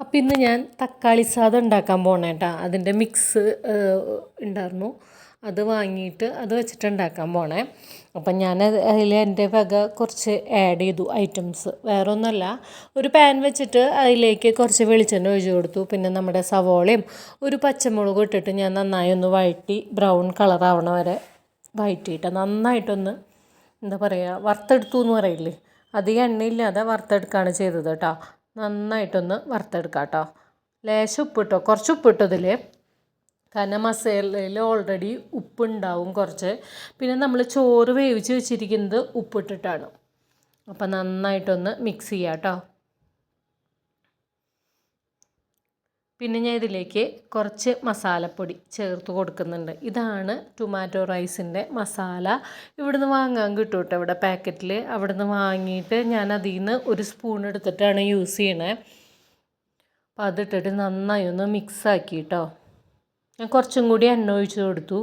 അപ്പം ഇന്ന് ഞാൻ തക്കാളി സാദം ഉണ്ടാക്കാൻ പോണേട്ടാ കേട്ടോ അതിന്റെ മിക്സ് ഉണ്ടായിരുന്നു അത് വാങ്ങിയിട്ട് അത് വെച്ചിട്ട് ഉണ്ടാക്കാൻ പോണേ. അപ്പം ഞാൻ അതിൽ എന്റെ വക കുറച്ച് ആഡ് ചെയ്തു ഐറ്റംസ് വേറെ ഒന്നുമല്ല ഒരു പാൻ വെച്ചിട്ട് അതിലേക്ക് കുറച്ച് വെളിച്ചെണ്ണ ഒഴിച്ചു കൊടുത്തു. പിന്നെ നമ്മുടെ സവോളയും ഒരു പച്ചമുളകും ഇട്ടിട്ട് ഞാൻ നന്നായി ഒന്ന് വഴറ്റി ബ്രൗൺ കളറാവണ വരെ വഴറ്റിയിട്ട് നന്നായിട്ടൊന്ന് എന്താ പറയുക വറുത്തെടുത്തു എന്ന് പറയില്ലേ? അധികം എണ്ണയില്ലാതെ വറുത്തെടുക്കുകയാണ് ചെയ്തത് കേട്ടോ നന്നായിട്ടൊന്ന് വറുത്തെടുക്കാം കേട്ടോ. ലേശം ഉപ്പിട്ടോ കുറച്ച് ഉപ്പിട്ടോ ഇതിൽ കാരണം മസാലയിൽ ഓൾറെഡി ഉപ്പുണ്ടാവും കുറച്ച്. പിന്നെ നമ്മൾ ചോറ് വേവിച്ച് വെച്ചിരിക്കുന്നത് ഉപ്പിട്ടിട്ടാണ്. അപ്പം നന്നായിട്ടൊന്ന് മിക്സ് ചെയ്യാം കേട്ടോ. പിന്നെ ഞാൻ ഇതിലേക്ക് കുറച്ച് മസാലപ്പൊടി ചേർത്ത് കൊടുക്കുന്നുണ്ട്. ഇതാണ് ടൊമാറ്റോ റൈസിന്റെ മസാല. ഇവിടുന്ന് വാങ്ങാൻ കിട്ടും കേട്ടോ ഇവിടെ പാക്കറ്റിൽ അവിടുന്ന് വാങ്ങിയിട്ട് ഞാൻ അതിൽ നിന്ന് ഒരു സ്പൂൺ എടുത്തിട്ടാണ് യൂസ് ചെയ്യണേ. അപ്പോൾ അതിട്ടിട്ട് നന്നായി ഒന്ന് മിക്സ് ആക്കി കേട്ടോ ഞാൻ കുറച്ചും കൂടി എണ്ണ ഒഴിച്ച് കൊടുത്തു.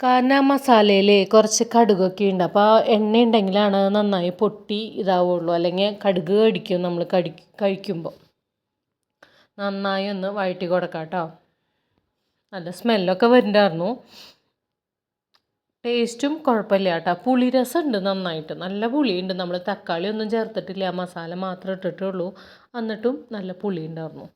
കാരണം ആ മസാലയിൽ കുറച്ച് കടുകൊക്കെ ഉണ്ട്. അപ്പോൾ ആ എണ്ണ ഉണ്ടെങ്കിലാണ് നന്നായി പൊട്ടി ഇതാവുള്ളൂ. അല്ലെങ്കിൽ കടുക് കടിക്കും നമ്മൾ കടി കഴിക്കുമ്പോൾ നന്നായി ഒന്ന് വഴറ്റി കൊടുക്കാം കേട്ടോ. നല്ല സ്മെല്ലൊക്കെ വരുന്നുണ്ടായിരുന്നു. ടേസ്റ്റും കുഴപ്പമില്ല കേട്ടോ. പുളി ഉണ്ട് നന്നായിട്ട്. നല്ല പുളിയുണ്ട്. നമ്മൾ തക്കാളി ഒന്നും ചേർത്തിട്ടില്ല. മസാല മാത്രം ഇട്ടിട്ടുള്ളൂ എന്നിട്ടും നല്ല പുളി ഉണ്ടായിരുന്നു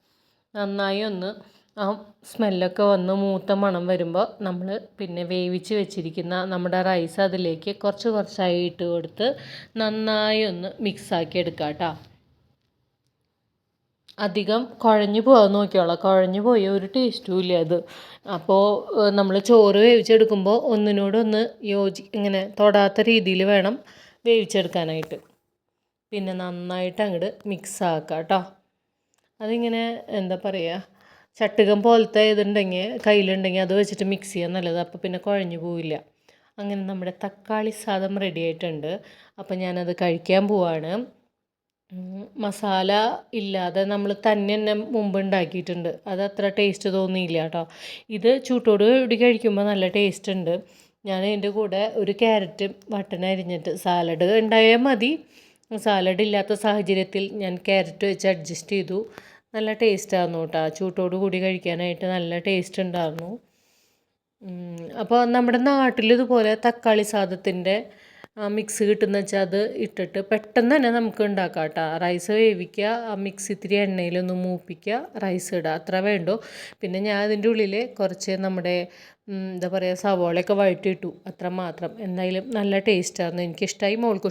നന്നായി ഒന്ന് ആ സ്മെല്ലൊക്കെ വന്ന് മൂത്ത മണം വരുമ്പോൾ നമ്മൾ പിന്നെ വേവിച്ച് വെച്ചിരിക്കുന്ന നമ്മുടെ റൈസ് അതിലേക്ക് കുറച്ച് കുറച്ചായി ഇട്ട് കൊടുത്ത് നന്നായി ഒന്ന് മിക്സാക്കി എടുക്കുക കേട്ടോ അധികം കുഴഞ്ഞു പോകാൻ നോക്കിയോളാം കുഴഞ്ഞു പോയി ഒരു ടേസ്റ്റും ഇല്ല അത്. അപ്പോൾ നമ്മൾ ചോറ് വേവിച്ചെടുക്കുമ്പോൾ ഒന്നിനോടൊന്ന് യോജി ഇങ്ങനെ തൊടാത്ത രീതിയിൽ വേണം വേവിച്ചെടുക്കാനായിട്ട്. പിന്നെ നന്നായിട്ട് അങ്ങോട്ട് മിക്സ് ആക്കുക കേട്ടോ അതിങ്ങനെ എന്താ പറയുക ചട്ടുകം പോലത്തെ ഇതുണ്ടെങ്കിൽ കയ്യിലുണ്ടെങ്കിൽ അത് വെച്ചിട്ട് മിക്സ് ചെയ്യാൻ നല്ലത്. അപ്പോൾ പിന്നെ കുഴഞ്ഞു പോവില്ല. അങ്ങനെ നമ്മുടെ തക്കാളി സാദം റെഡി ആയിട്ടുണ്ട്. അപ്പോൾ ഞാനത് കഴിക്കാൻ പോവാണ്. മസാല ഇല്ലാതെ നമ്മൾ തന്നെ തന്നെ മുമ്പ് ഉണ്ടാക്കിയിട്ടുണ്ട്. അത് അത്ര ടേസ്റ്റ് തോന്നിയില്ല കേട്ടോ. ഇത് ചൂട്ടോട് കൂടി കഴിക്കുമ്പോൾ നല്ല ടേസ്റ്റ് ഉണ്ട്. ഞാൻ അതിന്റെ കൂടെ ഒരു ക്യാരറ്റ് മട്ടൻ അരിഞ്ഞിട്ട് സാലഡ് ഉണ്ടായാൽ മതി. സാലഡ് ഇല്ലാത്ത സാഹചര്യത്തിൽ ഞാൻ ക്യാരറ്റ് വെച്ച് അഡ്ജസ്റ്റ് ചെയ്തു. നല്ല ടേസ്റ്റ് ആയിരുന്നു കേട്ടോ ചൂട്ടോട് കൂടി കഴിക്കാനായിട്ട് നല്ല ടേസ്റ്റ് ഉണ്ടായിരുന്നു അപ്പോൾ നമ്മുടെ നാട്ടിൽ ഇതുപോലെ തക്കാളി സാധത്തിന്റെ മിക്സ് കിട്ടുന്ന വെച്ചാൽ അത് ഇട്ടിട്ട് പെട്ടെന്ന് തന്നെ നമുക്ക് ഉണ്ടാക്കാം കേട്ടോ. റൈസ് വേവിക്കുക ആ മിക്സ് ഇത്തിരി എണ്ണയിലൊന്ന് മൂപ്പിക്കുക റൈസ് ഇടുക. അത്ര വേണ്ടോ. പിന്നെ ഞാൻ അതിന്റെ ഉള്ളിൽ കുറച്ച് നമ്മുടെ എന്താ പറയുക സവോളയൊക്കെ വഴറ്റിയിട്ടു. അത്ര മാത്രം. എന്തായാലും നല്ല ടേസ്റ്റായിരുന്നു. എനിക്കിഷ്ടമായി മോൾക്ക്